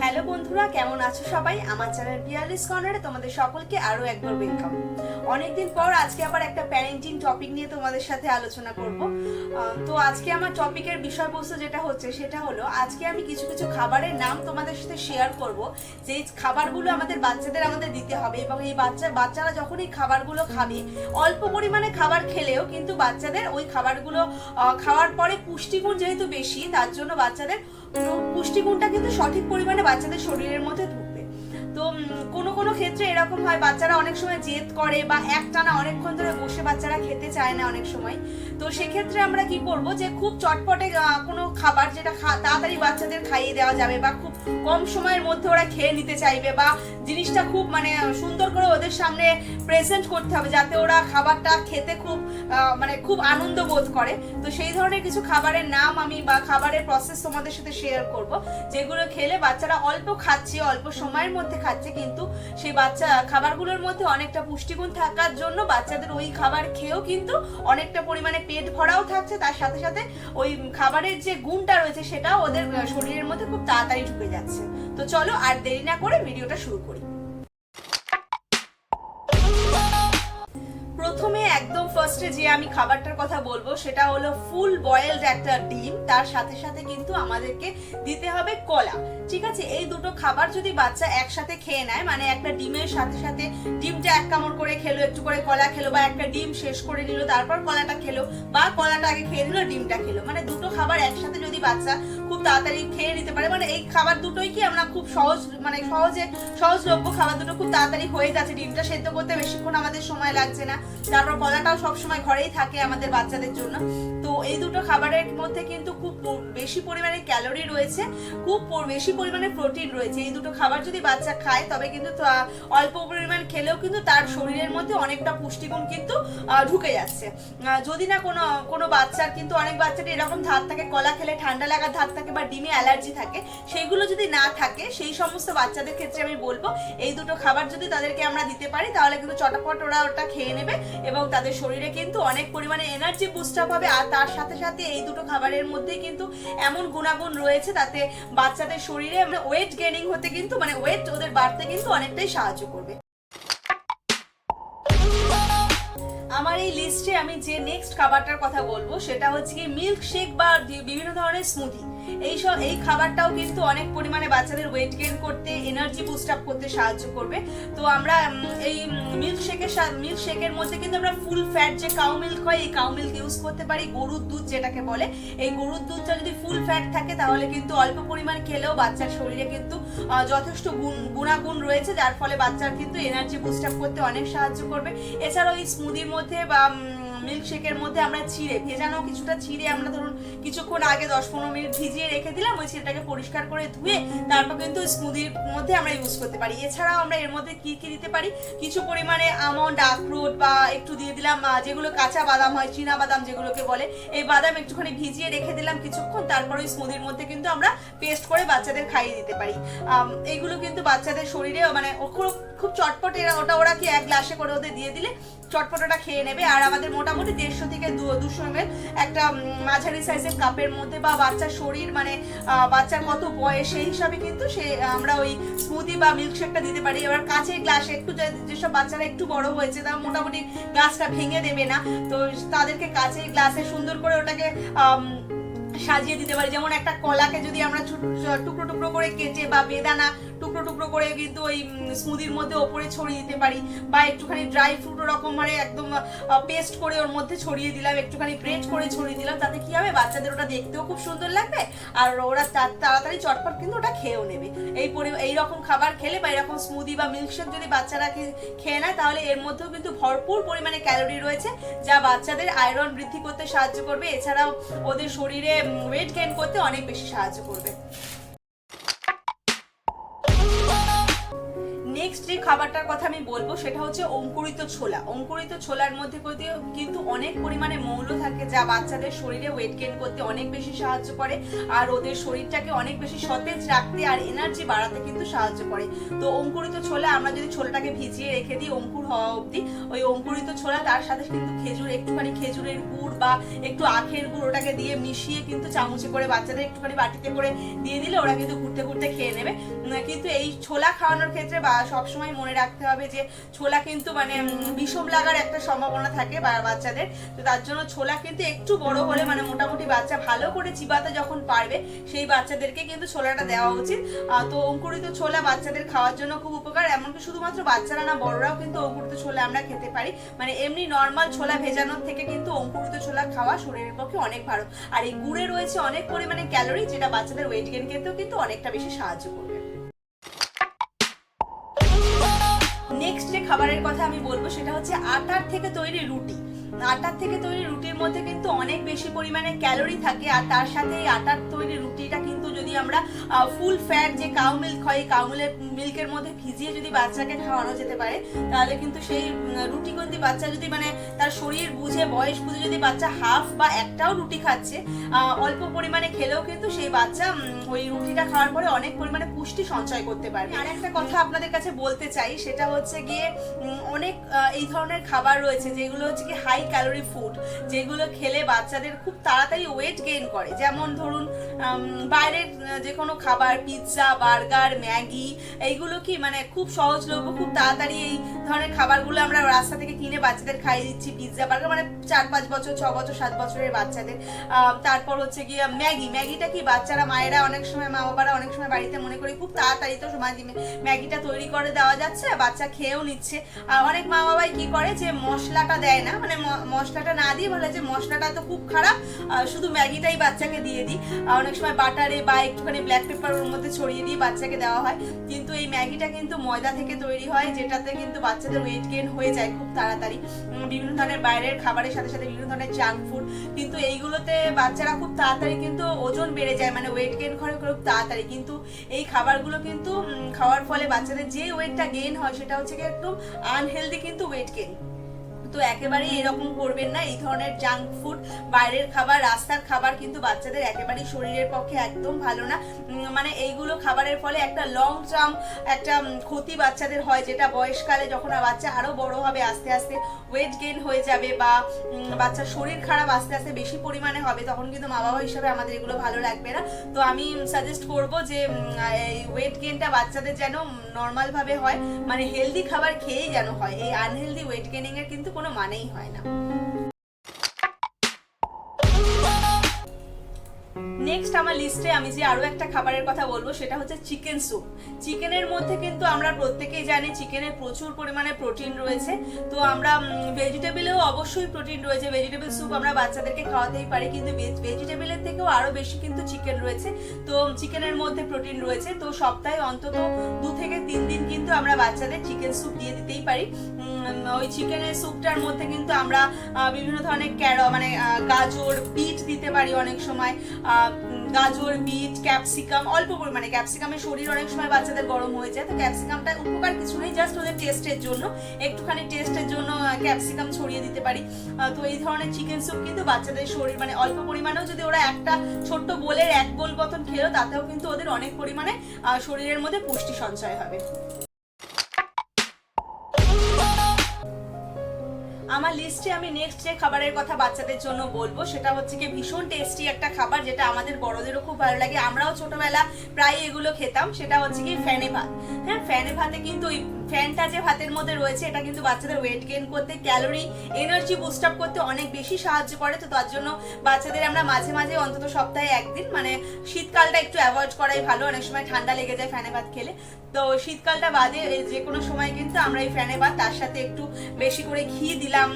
Hello বন্ধুরা, কেমন আছো সবাই? আমার চ্যানেল পিয়ারলিস কর্নারে তোমাদের সকলকে আরও একবার ওয়েলকাম অনেকদিন পর আজকে আবার একটা প্যারেন্টিং টপিক নিয়ে তোমাদের সাথে আলোচনা করব। তো আজকে আমার টপিকের বিষয়বস্তু যেটা হচ্ছে, সেটা হলো আজকে আমি কিছু কিছু খাবারের নাম তোমাদের সাথে শেয়ার করব। যে খাবারগুলো আমাদের বাচ্চাদের আমাদের দিতে হবে এবং এই বাচ্চা, বাচ্চারা যখন এই খাবারগুলো খাবে, অল্প পরিমাণে খাবার খেলেও কিন্তু বাচ্চাদের ওই খাবারগুলো খাওয়ার পরে পুষ্টিগুণ যেহেতু বেশি, তার জন্য বাচ্চাদের উম, পুষ্টিগুণটা কিন্তু সঠিক পরিমাণে বাচ্চাদের শরীরের মধ্যে তো কোনো কোনো ক্ষেত্রে এরকম হয়, বাচ্চারা অনেক সময় জেদ করে বা একটানা অনেকক্ষণ ধরে বসে বাচ্চারা খেতে চায় না অনেক সময়। তো সেক্ষেত্রে আমরা কি করব যে খুব চটপটে কোনো খাবার যেটা তাড়াতাড়ি বাচ্চাদের খাইয়ে দেওয়া যাবে বা খুব কম সময়ের মধ্যে ওরা খেয়ে নিতে চাইবে বা জিনিসটা খুব মানে সুন্দর করে ওদের সামনে প্রেজেন্ট করতে হবে যাতে ওরা খাবারটা খেতে খুব মানে খুব আনন্দ বোধ করে। তো সেই ধরনের কিছু খাবারের নাম আমি বা খাবারের প্রসেস তোমাদের সাথে শেয়ার করব, যেগুলো খেলে বাচ্চারা অল্প খাচ্ছে, অল্প সময়ের মধ্যে খাচ্ছে কিন্তু সেই বাচ্চা খাবারগুলোর মধ্যে অনেকটা পুষ্টিগুণ থাকার জন্য বাচ্চাদের ওই খাবার খেয়েও কিন্তু অনেকটা পরিমাণে পেট ভরাও থাকছে। তার সাথে সাথে ওই খাবারের যে গুণটা রয়েছে সেটা ওদের শরীরের মধ্যে খুব তাড়াতাড়ি ঢুকে যাচ্ছে। তো চলো আর দেরি না করে ভিডিওটা শুরু করি। ফার্স্টে যে আমি খাবারটার কথা বলব, সেটা হলো ফুল বয়েলড একটা ডিম, তার সাথে সাথে কিন্তু আমাদেরকে দিতে হবে কলা। ঠিক আছে? এই দুটো খাবার যদি বাচ্চা একসাথে খেয়ে নেয় মানে একটা ডিমের সাথে সাথে ডিমটা এক কামড় করে খেলো, একটু করে কলা খেলো, বা একটা ডিম শেষ করে নিল, তারপর কলাটা খেলো, বা কলাটা আগে খেয়ে নিল ডিমটা খেলো। মানে দুটো খাবার একসাথে যদি বাচ্চা খুব তাড়াতাড়ি খেয়ে নিতে পারে। মানে এই খাবার দুটোই কি আমরা খুব সহজ মানে সহজে, সহজলভ্য খাবার দুটো খুব তাড়াতাড়ি হয়ে যাচ্ছে ডিমটা সেদ্ধ করতে বেশিক্ষণ আমাদের সময় লাগছে না। তারপর কলাটাও সবসময় ঘরেই থাকে আমাদের বাচ্চাদের জন্য। তো এই দুটো খাবারের মধ্যে কিন্তু খুব বেশি পরিমাণে ক্যালোরি রয়েছে, খুব বেশি পরিমাণে প্রোটিন রয়েছে। এই দুটো খাবার যদি বাচ্চা খায়, তবে কিন্তু অল্প পরিমাণ খেলেও কিন্তু তার শরীরের মধ্যে অনেকটা পুষ্টিগুণ কিন্তু ঢুকে যাচ্ছে। যদি না কোনো কোনো বাচ্চার কিন্তু অনেক বাচ্চাদের এরকম ধাত থাকে, কলা খেলে ঠান্ডা লাগার ধাত থাকে বা ডিমে অ্যালার্জি থাকে, সেইগুলো যদি না থাকে, সেই সমস্ত বাচ্চাদের ক্ষেত্রে আমি বলব, এই দুটো খাবার যদি তাদেরকে আমরা দিতে পারি, তাহলে কিন্তু চটাপট ওরা ওটা খেয়ে নেবে এবং তাদের শরীরে কিন্তু অনেক পরিমাণে এনার্জি বুস্ট আপ হবে। আর তার সাথে সাথে এই দুটো খাবারের মধ্যে কিন্তু এমন গুণাগুণ রয়েছে তাতে বাচ্চাদের শরীরে ওয়েট গেনিং হতে কিন্তু মানে ওয়েট ওদের বাড়তে কিন্তু অনেকটাই সাহায্য করবে। আমার এই লিস্টে আমি যে নেক্সট খাবারটার কথা বলব, সেটা হচ্ছে কি মিল্ক শেক বা বিভিন্ন ধরনের স্মুদি এই সব, এই খাবারটাও কিন্তু অনেক পরিমাণে বাচ্চাদের ওয়েট গেইন করতে এনার্জি বুস্ট আপ করতে সাহায্য করবে। তো আমরা এই মিল্ক শেকের মিল্ক শেকের মধ্যে কিন্তু আমরা ফুল ফ্যাট যে কাউ মিল্ক হয়, এই কাউ মিল্ক ইউজ করতে পারি। গরুর দুধ যেটাকে বলে, এই গরুর দুধটা যদি ফুল ফ্যাট থাকে, তাহলে কিন্তু অল্প পরিমাণ খেলেও বাচ্চার শরীরে কিন্তু যথেষ্ট গুণ, গুণাগুণ রয়েছে, যার ফলে বাচ্চার কিন্তু এনার্জি বুস্ট আপ করতে অনেক সাহায্য করবে। এছাড়াও এই স্মুদির মধ্যে বা মিল্ক শেকের মধ্যে আমরা চিড়ে, ভেজানো কিছুটা চিড়ে আমরা ধরুন কিছুক্ষণ আগে দশ পনেরো মিনিট ভিজিয়ে রেখে দিলাম, ওই চিড়েটাকে পরিষ্কার করে ধুয়ে তারপর কিন্তু স্মুদির মধ্যে আমরা ইউজ করতে পারি। এছাড়াও আমরা এর মধ্যে কি কি দিতে পারি? কিছু পরিমাণে আমন্ড, আখরোট বা একটু দিয়ে দিলাম যেগুলো কাঁচা বাদাম হয়, চীনা বাদাম যেগুলোকে বলে, এই বাদাম একটুখানি ভিজিয়ে রেখে দিলাম কিছুক্ষণ, তারপর ওই স্মুদির মধ্যে কিন্তু আমরা পেস্ট করে বাচ্চাদের খাইয়ে দিতে পারি। এইগুলো কিন্তু বাচ্চাদের শরীরে মানে খুব চটপট এরা ওটা ওরা কি এক গ্লাসে করে ওদের দিয়ে দিলে চটপট ওটা খেয়ে নেবে। আর আমাদের মোটামুটি দেড়শো থেকে দুশো এম একটা মাঝারি সাইজের কাপের মধ্যে বা বাচ্চার শরীর মানে বাচ্চার কত বয়স, সেই হিসাবে কিন্তু সে, আমরা ওই স্মুদি বা মিল্কশেকটা দিতে পারি। এবার কাঁচের গ্লাসে, একটু যেসব বাচ্চারা একটু বড় হয়েছে, তারা মোটামুটি গ্লাসটা ভেঙে দেবে না। তো তাদেরকে কাঁচের গ্লাসে সুন্দর করে ওটাকে সাজিয়ে দিতে পারি। যেমন একটা কলাকে যদি আমরা টুকরো টুকরো করে কেটে বা বেদানা টুকরো টুকরো করে কিন্তু ওই স্মুদির মধ্যে ওপরে ছড়িয়ে দিতে পারি। বা একটুখানি ড্রাই ফ্রুট ওরকম মানে একদম পেস্ট করে ওর মধ্যে ছড়িয়ে দিলাম, একটুখানি গ্রেট করে ছড়িয়ে দিলাম, তাতে কি হবে? বাচ্চাদের ওটা দেখতেও খুব সুন্দর লাগবে, আর ওরা তাড়াতাড়ি চটপট কিন্তু ওটা খেয়েও নেবে। এই পরি এই রকম খাবার খেলে বা এরকম স্মুদি বা মিল্কশেক যদি বাচ্চারা খেয়ে নেয়, তাহলে এর মধ্যেও কিন্তু ভরপুর পরিমাণে ক্যালোরি রয়েছে, যা বাচ্চাদের আয়রন বৃদ্ধি করতে সাহায্য করবে। এছাড়াও ওদের শরীরে ওয়েট গেইন করতে অনেক বেশি সাহায্য করবে। খাবারটার কথা আমি বলব, সেটা হচ্ছে অঙ্কুরিত ছোলা। অঙ্কুরিত ছোলার মধ্যে কিন্তু- অনেক পরিমাণে মৌল থাকে যা বাচ্চাদের শরীরে ওয়েট গেইন করতে অনেক বেশি সাহায্য করে, আর ওদের শরীরটাকে অনেক বেশি সতেজ রাখতে আর এনার্জি বাড়াতে কিন্তু সাহায্য করে। তো অঙ্কুরিত ছোলা আমরা যদি ছোলাটাকে ভিজিয়ে রেখে দিই অঙ্কুর হওয়া অবধি, ওই অঙ্কুরিত ছোলা তার সাথে কিন্তু খেজুর, একটুখানি খেজুরের গুড় বা একটু আখের গুঁড়োটাকে দিয়ে মিশিয়ে কিন্তু চামচে করে বাচ্চাদের একটুখানি বাটিতে করে দিয়ে দিলে ওরা কিন্তু ঘুরতে ঘুরতে খেয়ে নেবে। কিন্তু এই ছোলা খাওয়ানোর ক্ষেত্রে বা সবসময় মনে রাখতে হবে যে ছোলা কিন্তু মানে বিষম লাগার একটা সম্ভাবনা থাকে বাচ্চাদের। তো তার জন্য ছোলা কিন্তু একটু বড় হলে মানে মোটামুটি বাচ্চা ভালো করে চিবাতে যখন পারবে, সেই বাচ্চাদেরকে কিন্তু ছোলাটা দেওয়া উচিত। তো অঙ্কুরিত ছোলা বাচ্চাদের খাওয়ার জন্য খুব উপকার, এমনকি শুধুমাত্র বাচ্চারা না, বড়রাও কিন্তু অঙ্কুরিত ছোলা আমরা খেতে পারি। মানে এমনি নর্মাল ছোলা ভেজানোর থেকে কিন্তু অঙ্কুরিত ছোলা খাওয়া শরীরের পক্ষে অনেক ভালো। আর এই গুড়ে রয়েছে অনেক পরিমাণে ক্যালোরি যেটা বাচ্চাদের ওয়েট গেন করতেও কিন্তু অনেকটা বেশি সাহায্য করবে। নেক্সট যে খাবারের কথা আমি বলব, সেটা হচ্ছে আটার থেকে তৈরি রুটি। আটার থেকে তৈরি রুটির মধ্যে কিন্তু অনেক বেশি পরিমাণে ক্যালোরি থাকে আর তার সাথে এই আটার তৈরি রুটিটা কিন্তু যদি আমরা ফুল ফ্যাট যে কাউ মিল্ক হয় কাউ মিল্কের মিল্কের মধ্যে ভিজিয়ে যদি বাচ্চাকে খাওয়ানো যেতে পারে, তাহলে কিন্তু সেই রুটি কিন্তু বাচ্চা যদি মানে তার শরীর বুঝে, বয়স বুঝে যদি বাচ্চা হাফ বা একটাও রুটি খাচ্ছে অল্প পরিমাণে খেলেও কিন্তু সেই বাচ্চা ওই রুটিটা খাওয়ার পরে অনেক পরিমাণে পুষ্টি সঞ্চয় করতে পারবে। আর একটা কথা আপনাদের কাছে বলতে চাই, সেটা হচ্ছে গিয়ে অনেক এই ধরনের খাবার রয়েছে যেগুলো হচ্ছে কি হাই ক্যালোরি ফুড যেগুলো খেলে বাচ্চাদের খুব তাড়াতাড়ি ওয়েট গেইন করে। যেমন ধরুন বাইরের যে কোনো খাবার পিৎজা বার্গার ম্যাগি, এইগুলো কি মানে খুব সহজলভ্য, খুব তাড়াতাড়ি এই ধরনের খাবারগুলো আমরা রাস্তা থেকে কিনে বাচ্চাদের খাইয়ে দিচ্ছি পিৎজা বার্গার মানে চার, পাঁচ বছর, ছ বছর, সাত বছরের বাচ্চাদের। তারপর হচ্ছে গিয়ে ম্যাগি। ম্যাগিটা কি বাচ্চারা, মায়েরা অনেক সময় মা বাবারা অনেক সময় বাড়িতে মনে করি খুব তাড়াতাড়ি তো সময় ম্যাগিটা তৈরি করে দেওয়া যাচ্ছে, বাচ্চা খেয়েও নিচ্ছে। আর অনেক মা বাবাই কি করে যে মশলাটা দেয় না মানে মশলাটা না দিয়ে বলে যে মশলাটা তো খুব খারাপ শুধু ম্যাগিটাই বাচ্চাকে দিয়ে দিই। অনেক সময় বাটারে বা একটুখানি ব্ল্যাক পেপার ওর মধ্যে ছড়িয়ে দিয়ে বাচ্চাকে দেওয়া হয়। কিন্তু এই ম্যাগিটা কিন্তু ময়দা থেকে তৈরি হয়, যেটাতে কিন্তু বাচ্চাদের ওয়েট গেন হয়ে যায় খুব তাড়াতাড়ি। বিভিন্ন ধরনের বাইরের খাবারের সাথে সাথে বিভিন্ন ধরনের জাঙ্ক ফুড কিন্তু এইগুলোতে বাচ্চারা খুব তাড়াতাড়ি কিন্তু ওজন বেড়ে যায় মানে ওয়েট গেন করে খুব তাড়াতাড়ি। কিন্তু এই খাবারগুলো কিন্তু খাওয়ার ফলে বাচ্চাদের যে ওয়েটটা গেন হয়, সেটা হচ্ছে কি একদম আনহেলদি কিন্তু ওয়েট গেইন তো একেবারেই এরকম করবেন না। এই ধরনের জাঙ্ক ফুড বাইরের খাবার, রাস্তার খাবার কিন্তু বাচ্চাদের একেবারেই শরীরের পক্ষে একদম ভালো না। মানে এইগুলো খাবারের ফলে একটা লং টার্ম একটা ক্ষতি বাচ্চাদের হয় যেটা বয়সকালে যখন বাচ্চা আরও বড় হবে, আস্তে আস্তে ওয়েট গেইন হয়ে যাবে বা বাচ্চার শরীর খারাপ আস্তে আস্তে বেশি পরিমাণে হবে, তখন কিন্তু মা বাবা হিসাবে আমাদের এগুলো ভালো লাগবে না। তো আমি সাজেস্ট করব যে এই ওয়েট গেইনটা বাচ্চাদের যেন নর্মাল ভাবে হয়। মানে হেলদি খাবার খেয়েই যেন হয়। এই আনহেলদি ওয়েট গেইনিং এর কিন্তু কোনো মানেই হয় না। নেক্সট আমার লিস্টে আমি যে আরও একটা খাবারের কথা বলব, সেটা হচ্ছে চিকেন স্যুপ চিকেনের মধ্যে কিন্তু আমরা প্রত্যেকেই জানি চিকেনে প্রচুর পরিমাণে প্রোটিন রয়েছে। তো আমরা ভেজিটেবলেও অবশ্যই প্রোটিন রয়েছে। ভেজিটেবল স্যুপ আমরা বাচ্চাদেরকে খাওয়াতেই পারি, কিন্তু ভেজিটেবলের থেকেও আরও বেশি কিন্তু চিকেন রয়েছে। তো চিকেনের মধ্যে প্রোটিন রয়েছে। তো সপ্তাহে অন্তত দু থেকে তিন দিন কিন্তু আমরা বাচ্চাদের চিকেন স্যুপ দিয়ে দিতেই পারি। ওই চিকেনের স্যুপটার মধ্যে কিন্তু আমরা বিভিন্ন ধরনের ক্যারো মানে গাজর, বিট দিতে পারি অনেক সময়। গাজর বিট ক্যাপসিকাম, অল্প পরিমাণে ক্যাপসিকামের শরীর অনেক সময় বাচ্চাদের গরম হয়ে যায়, তো ক্যাপসিকামটা উপকার কিছু নেই জাস্ট ওদের টেস্টের জন্য, একটুখানি টেস্টের জন্য ক্যাপসিকাম ছড়িয়ে দিতে পারি। তো এই ধরনের চিকেন স্যুপ কিন্তু বাচ্চাদের শরীর মানে অল্প পরিমাণেও যদি ওরা একটা ছোট্ট বোলের এক বোল মতন খেলো, তাতেও কিন্তু ওদের অনেক পরিমাণে শরীরের মধ্যে পুষ্টি সঞ্চয় হবে। আমার লিস্টে আমি নেক্সট যে খাবারের কথা বাচ্চাদের জন্য বলব, সেটা হচ্ছে কি ভীষণ টেস্টি একটা খাবার যেটা আমাদের বড়দেরও খুব ভালো লাগে। আমরাও ছোটবেলা প্রায় এগুলো খেতাম, সেটা হচ্ছে কি ফ্যানে ভাত। হ্যাঁ ফ্যানে ভাতে কিন্তু ওই ফ্যানটা যে ভাতের মধ্যে রয়েছে, এটা কিন্তু বাচ্চাদের ওয়েট গেইন করতে ক্যালোরি এনার্জি বুস্ট আপ করতে অনেক বেশি সাহায্য করে। তো তার জন্য বাচ্চাদের আমরা মাঝে মাঝে, অন্তত সপ্তাহে একদিন মানে শীতকালটা একটু অ্যাভয়েড করাই ভালো। অনেক সময় ঠান্ডা লেগে যায় ফ্যানে ভাত খেলে। তো শীতকালটা বাদে যে কোনো সময় কিন্তু আমরা এই ফ্যানে ভাত, তার সাথে একটু বেশি করে ঘি দিলাম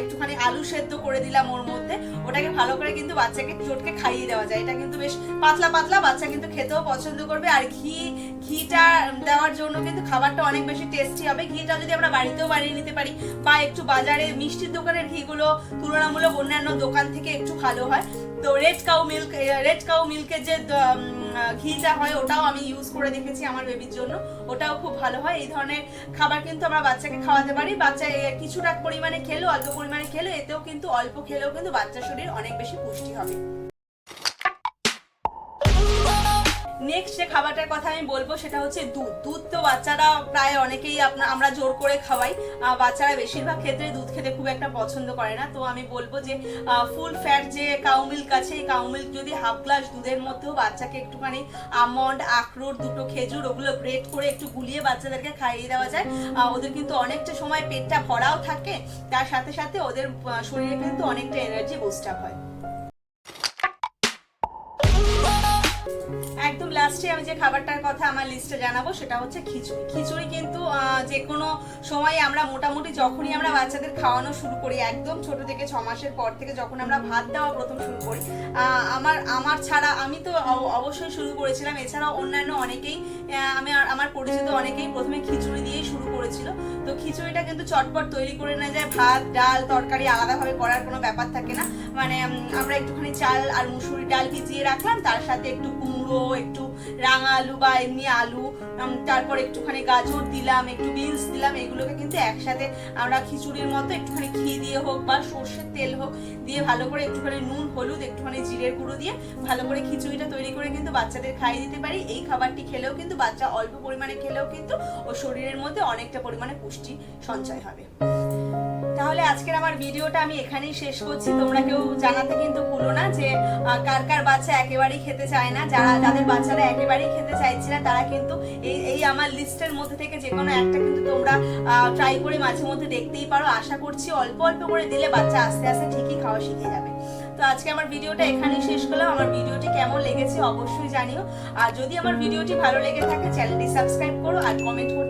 একটুখানি আলু সেদ্ধ করে দিলাম ওর মধ্যে। ওটাকে ভালো করে কিন্তু বাচ্চাকে চটকে খাইয়ে দেওয়া যায়। এটা কিন্তু বেশ পাতলা পাতলা বাচ্চা কিন্তু খেতেও পছন্দ করবে। আর ঘি ঘিটা দেওয়ার জন্য কিন্তু খাবারটা অনেক বেশি টেস্টি হবে। ঘিটা যদি আমরা বাড়িতেও বানিয়ে নিতে পারি বা একটু বাজারে মিষ্টির দোকানের ঘিগুলো তুলনামূলক অন্যান্য দোকান থেকে একটু ভালো হয়। তো Red Cow milk Red Cow মিল্কের যে ঘিটা হয়, ওটাও আমি ইউজ করে দেখেছি আমার বেবির জন্য। ওটাও খুব ভালো হয়। এই ধরনের খাবার কিন্তু আমরা বাচ্চাকে খাওয়াতে পারি। বাচ্চা কিছুটা পরিমাণে খেলো অল্প পরিমাণে খেলো এতেও কিন্তু, অল্প খেলেও কিন্তু বাচ্চার শরীর অনেক বেশি পুষ্টি হবে। নেক্সট যে খাবারটার কথা আমি বলব সেটা হচ্ছে দুধ। দুধ তো বাচ্চারা প্রায় অনেকেই আপনার আমরা জোর করে খাওয়াই। বাচ্চারা বেশিরভাগ ক্ষেত্রে দুধ খেতে খুব একটা পছন্দ করে না। তো আমি বলব যে ফুল ফ্যাট যে কাউ মিল্ক আছে, এই কাউ মিল্ক যদি হাফ গ্লাস দুধের মধ্যেও বাচ্চাকে একটুখানি আমন্ড আখরোট, দুটো খেজুর, ওগুলো গ্রেট করে একটু গুলিয়ে বাচ্চাদেরকে খাইয়ে দেওয়া যায়। ওদের কিন্তু অনেকটা সময় পেটটা ভরাও থাকে। তার সাথে সাথে ওদের শরীরে কিন্তু অনেকটা এনার্জি বুস্ট আপ হয়। লাস্টে আমি যে খাবারটার কথা আমার লিস্টে জানাব, সেটা হচ্ছে খিচুড়ি। খিচুড়ি কিন্তু যে কোনো সময় আমরা মোটামুটি যখনই আমরা বাচ্চাদের খাওয়ানো শুরু করি, একদম ছোট থেকে ছ মাসের পর থেকে যখন আমরা ভাত দেওয়া প্রথম শুরু করি আমার আমার ছাড়া আমি তো অব- অবশ্যই শুরু করেছিলাম। এছাড়াও অন্যান্য অনেকেই আমি আমার পরিচিত অনেকেই প্রথমে খিচুড়ি দিয়েই শুরু করেছিল। তো খিচুড়িটা কিন্তু চটপট তৈরি করে নেওয়া যায়। ভাত, ডাল, তরকারি আলাদাভাবে করার কোনো ব্যাপার থাকে না। মানে আমরা একটুখানি চাল আর মুসুরি ডাল ভিজিয়ে রাখলাম, তার সাথে একটু কুমড়ো একটু রাঙা আলু বা এমনি আলু তারপর একটুখানি গাজর দিলাম, একটু বিনস দিলাম, এগুলোকে কিন্তু একসাথে আমরা খিচুড়ির মতো একটুখানি ঘি দিয়ে হোক বা সর্ষের তেল হোক দিয়ে ভালো করে একটুখানি নুন, হলুদ, একটুখানি জিরের গুঁড়ো দিয়ে ভালো করে খিচুড়িটা তৈরি করে কিন্তু বাচ্চাদের খাইয়ে দিতে পারি। এই খাবারটি খেলেও কিন্তু বাচ্চা অল্প পরিমাণে খেলেও কিন্তু ও শরীরের মধ্যে অনেকটা পরিমাণে পুষ্টি সঞ্চয় হবে। তাহলে আজকের আমার ভিডিওটা আমি এখানেই শেষ করছি। তোমরা কেউ জানাতে কিন্তু ভুলো না যে কার কার বাচ্চা একেবারেই খেতে চায় না। যারা, যাদের বাচ্চারা একেবারেই খেতে চাইছে না, তারা কিন্তু এই এই আমার লিস্টের মধ্যে থেকে যে কোনো একটা কিন্তু তোমরা ট্রাই করে মাঝে মধ্যে দেখতেই পারো। আশা করছি অল্প অল্প করে দিলে বাচ্চা আস্তে আস্তে ঠিকই খাওয়া শিখে যাবে। তো আজকে আমার ভিডিওটা এখানেই শেষ করলাম। আমার ভিডিওটি কেমন লেগেছে অবশ্যই জানিও। আর যদি আমার ভিডিওটি ভালো লেগে থাকে, চ্যানেলটি সাবস্ক্রাইব করো আর কমেন্ট কিন্তু